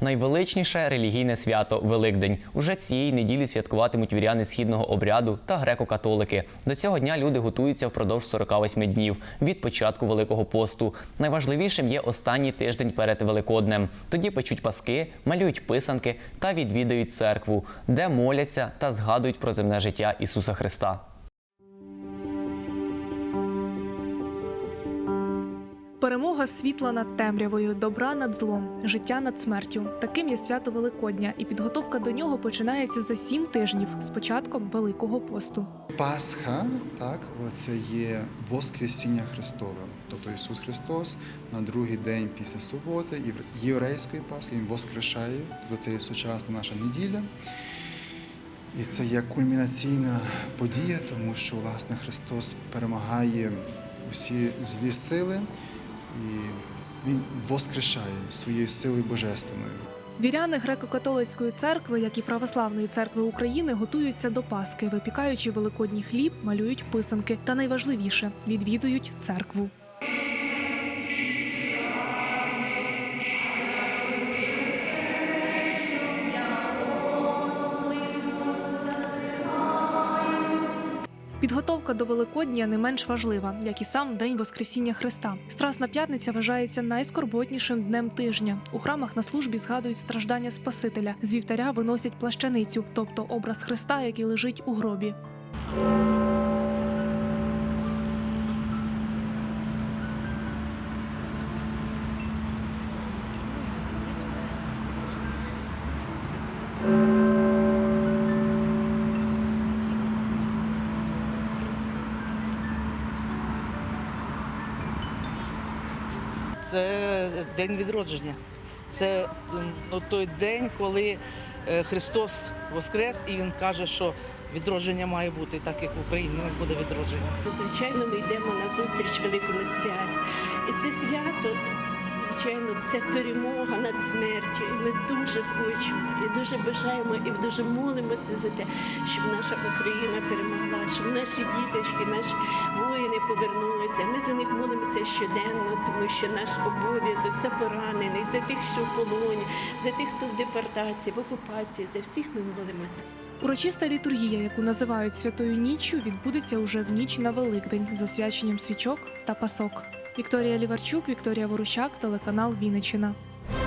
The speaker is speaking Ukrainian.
Найвеличніше релігійне свято Великдень. Уже цієї неділі святкуватимуть віряни східного обряду та греко-католики. До цього дня люди готуються впродовж 48 днів від початку Великого посту. Найважливішим є останній тиждень перед Великоднем. Тоді печуть паски, малюють писанки та відвідають церкву, де моляться та згадують про земне життя Ісуса Христа. Перемога світла над темрявою, добра над злом, життя над смертю. Таким є свято Великодня, і підготовка до нього починається за сім тижнів з початком Великого посту. Пасха, так, це є Воскресіння Христове. Тобто Ісус Христос на другий день після суботи, євр- єврейської Пасхи, Він воскрешає, тобто це є сучасна наша неділя. І це є кульмінаційна подія, тому що власне Христос перемагає усі злі сили і Він воскрешає своєю силою божественною. Віряни греко-католицької церкви, як і православної церкви України, готуються до Пасхи, випікаючи великодній хліб, малюють писанки та найважливіше відвідують церкву. Підготовка до Великодня не менш важлива, як і сам день Воскресіння Христа. Страсна п'ятниця вважається найскорботнішим днем тижня. У храмах на службі згадують страждання Спасителя. З вівтаря виносять плащаницю, тобто образ Христа, який лежить у гробі. Це день відродження. Це ну, той день, коли е, Христос воскрес, і Він каже, що відродження має бути так, як в Україні. У нас буде відродження. Звичайно, ми йдемо на зустріч великому святу. І це свято, звичайно, це перемога над смертю. І ми дуже хочемо і дуже бажаємо, і дуже молимося за те, щоб наша Україна перемогла, щоб наші діточки, наші воїни повернулися. Ми за них молимося щоденно, тому що наш обов'язок за поранених, за тих, що в полоні, за тих, хто в депортації, в окупації, за всіх ми молимося. Урочиста літургія, яку називають святою ніччю, відбудеться уже в ніч на Великдень з освяченням свічок та пасок. Вікторія Ліварчук, Вікторія Ворущак, телеканал Вінниччина.